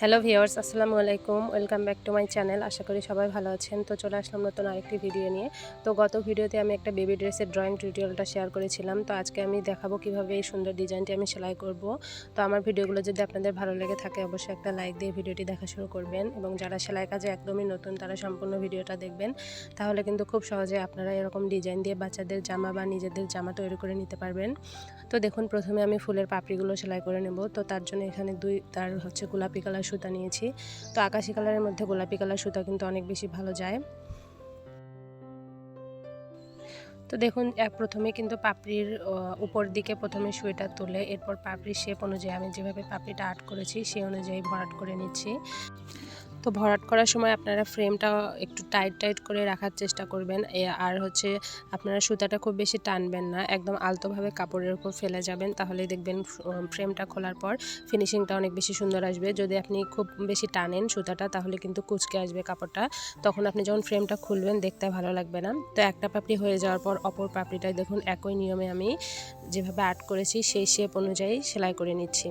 Hello viewers আসসালামু আলাইকুম। Welcome back to my channel আশা করি সবাই ভালো আছেন। তো চলে আসলাম নতুন আরেকটি ভিডিও নিয়ে। তো গত ভিডিওতে আমি একটা বেবি ড্রেসের ড্রয়িং টিউটোরিয়ালটা শেয়ার করেছিলাম। তো আজকে আমি দেখাবো কীভাবে এই সুন্দর ডিজাইনটি আমি সেলাই করব। তো আমার ভিডিওগুলো যদি আপনাদের ভালো লেগে থাকে, অবশ্যই একটা লাইক দিয়ে ভিডিওটি দেখা শুরু করবেন। এবং যারা সেলাই কাজে একদমই নতুন, তারা সম্পূর্ণ ভিডিওটা দেখবেন। তাহলে কিন্তু খুব সহজে আপনারা এরকম ডিজাইন দিয়ে বাচ্চাদের জামা বা নিজেদের জামা তৈরি করে নিতে পারবেন। তো দেখুন, প্রথমে আমি ফুলের পাপড়িগুলো সেলাই করে নেব। তো তার জন্য এখানে দুই, তার হচ্ছে গোলাপি কালার সুতা নিয়েছি। তো আকাশি কালারের মধ্যে গোলাপি কালার সুতা কিন্তু অনেক বেশি ভালো যায়। তো দেখুন প্রথমে কিন্তু পাপড়ির উপর দিকে প্রথমে সুয়েটার তুলে, এরপর পাপড়ির শেপ অনুযায়ী আমি যেভাবে পাপড়িটা আর্ট করেছি, সেই অনুযায়ী ভরাট করে নিচ্ছি। তো ভরাট করার সময় আপনারা ফ্রেমটা একটু টাইট টাইট করে রাখার চেষ্টা করবেন। আর হচ্ছে আপনারা সুতাটা খুব বেশি টানবেন না, একদম আলতোভাবে কাপড়ের উপর ফেলে যাবেন তাহলে দেখবেন ফ্রেমটা খোলার পর ফিনিশিংটা অনেক বেশি সুন্দর আসবে। যদি আপনি খুব বেশি টানেন সুতাটা, তাহলে কিন্তু কুচকে আসবে কাপড়টা। তখন আপনি যখন ফ্রেমটা খুলবেন, দেখতে ভালো লাগবে না। তো একটা পাপড়ি হয়ে যাওয়ার পর অপর পাপড়িটাই দেখুন, একই নিয়মে আমি যেভাবে আর্ট করেছি, সেই শেপ অনুযায়ী সেলাই করে নিচ্ছি।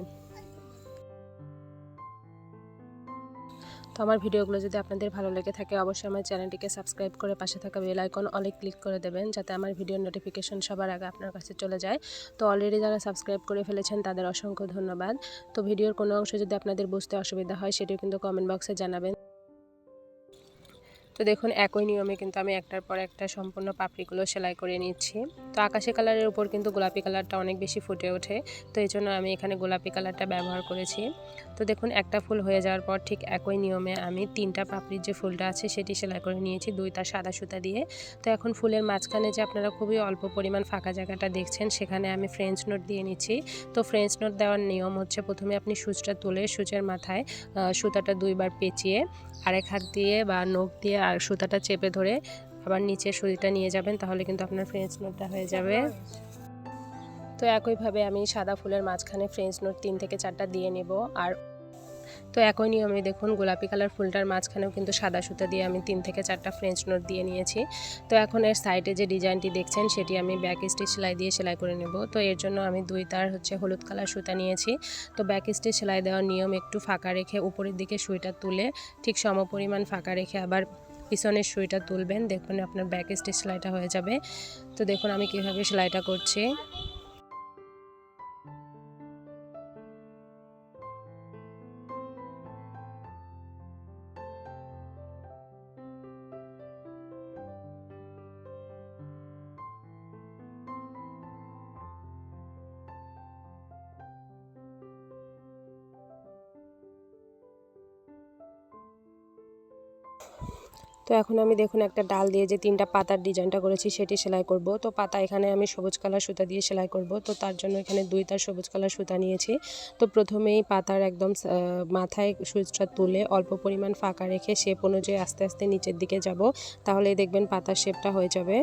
তো আমার ভিডিওগুলো যদি আপনাদের ভালো লেগে থাকে, অবশ্যই আমার চ্যানেলটিকে সাবস্ক্রাইব করে পাশে থাকা বেল আইকন অলে ক্লিক করে দেবেন, যাতে আমার ভিডিওর নোটিফিকেশন সবার আগে আপনার কাছে চলে যায়। তো অলরেডি যারা সাবস্ক্রাইব করে ফেলেছেন, তাদের অসংখ্য ধন্যবাদ। তো ভিডিওর কোনো অংশ যদি আপনাদের বুঝতে অসুবিধা হয়, সেটিও কিন্তু কমেন্ট বক্সে জানাবেন। তো দেখুন, একই নিয়মে কিন্তু আমি একটার পর একটা সম্পূর্ণ পাপড়িগুলো সেলাই করে নিচ্ছি। তো আকাশি কালারের উপর কিন্তু গোলাপি কালারটা অনেক বেশি ফুটে ওঠে। তো এই জন্য আমি এখানে গোলাপি কালারটা ব্যবহার করেছি। তো দেখুন, একটা ফুল হয়ে যাওয়ার পর ঠিক একই নিয়মে আমি তিনটা পাপড়ির যে ফুলটা আছে সেটি সেলাই করে নিয়েছি, দুইটা সাদা সুতা দিয়ে। তো এখন ফুলের মাঝখানে যে আপনারা খুবই অল্প পরিমাণ ফাঁকা জায়গাটা দেখছেন, সেখানে আমি ফ্রেঞ্চ নোট দিয়ে নিচ্ছি। তো ফ্রেঞ্চ নোট দেওয়ার নিয়ম হচ্ছে প্রথমে আপনি সুচটা তুলে সুচের মাথায় সুতাটা দুইবার পেঁচিয়ে আরেক হাত দিয়ে বা নখ দিয়ে আর সুতাটা চেপে ধরে আবার নিচে সুতিটা নিয়ে যাবেন, তাহলে কিন্তু আপনার ফ্রেঞ্চ নোটটা হয়ে যাবে। তো একইভাবে আমি সাদা ফুলের মাঝখানে ফ্রেঞ্চ নোট তিন থেকে চারটা দিয়ে নেব। আর তো একই নিয়মে দেখুন, গোলাপি কালার ফুলটার মাঝখানেও কিন্তু সাদা সুতা দিয়ে আমি তিন থেকে চারটা ফ্রেঞ্চ নোট দিয়ে নিয়েছি। তো এখন এর সাইডে যে ডিজাইনটি দেখছেন, সেটি আমি ব্যাক স্টিচ সেলাই দিয়ে সেলাই করে নেব। তো এর জন্য আমি দুই তার হচ্ছে হলুদ কালার সুতা নিয়েছি। তো ব্যাক স্টিচ সেলাই দেওয়ার নিয়ম একটু ফাঁকা রেখে উপরের দিকে সুইটা তুলে ঠিক সমপরিমাণ ফাঁকা রেখে আবার পিছনের সুইটা তুলবেন, দেখুন আপনার ব্যাক স্টেজ সেলাইটা হয়ে যাবে। তো দেখুন আমি কীভাবে সেলাইটা করছি। তো এখন আমি দেখুন একটা ডাল দিয়ে যে তিনটা পাতার ডিজাইনটা করেছি সেটি সেলাই করব। তো পাতা এখানে আমি সবুজ কালার সুতা দিয়ে সেলাই করব। তো তার জন্য এখানে দুই তার সবুজ কালার সুতা নিয়েছি। তো প্রথমেই পাতার একদম মাথায় সুইচটা তুলে অল্প পরিমাণ ফাঁকা রেখে শেপ অনুযায়ী আস্তে আস্তে নিচের দিকে যাব। তাহলে দেখবেন পাতার শেপটা হয়ে যাবে।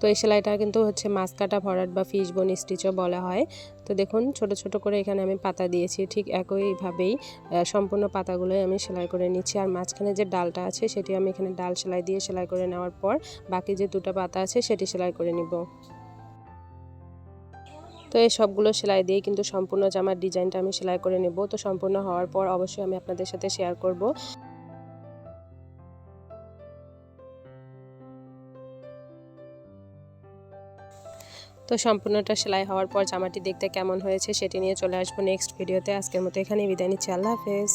তো এই সেলাইটা কিন্তু হচ্ছে মাছ কাটা, ভরাট বা ফিশ বোন স্টিচও বলা হয়। তো দেখুন, ছোট ছোট করে এখানে আমি পাতা দিয়েছি, ঠিক একইভাবেই সম্পূর্ণ পাতাগুলোই আমি সেলাই করে নিচ্ছি। আর মাঝখানে যে ডালটা আছে, সেটি আমি এখানে ডাল সেলাই দিয়ে সেলাই করে নেওয়ার পর বাকি যে দুটো পাতা আছে, সেটি সেলাই করে নিব। তো এই সবগুলো সেলাই দিয়ে কিন্তু সম্পূর্ণ জামার ডিজাইনটা আমি সেলাই করে নেব। তো সম্পূর্ণ হওয়ার পর অবশ্যই আমি আপনাদের সাথে শেয়ার করব। তো সম্পূর্ণটা সেলাই হওয়ার পর জামাটি দেখতে কেমন হয়েছে সেটি নিয়ে চলে আসব নেক্সট ভিডিওতে আজকের মতো এখানে বিদায় নিচ্ছি। আল্লাহ হাফেজ।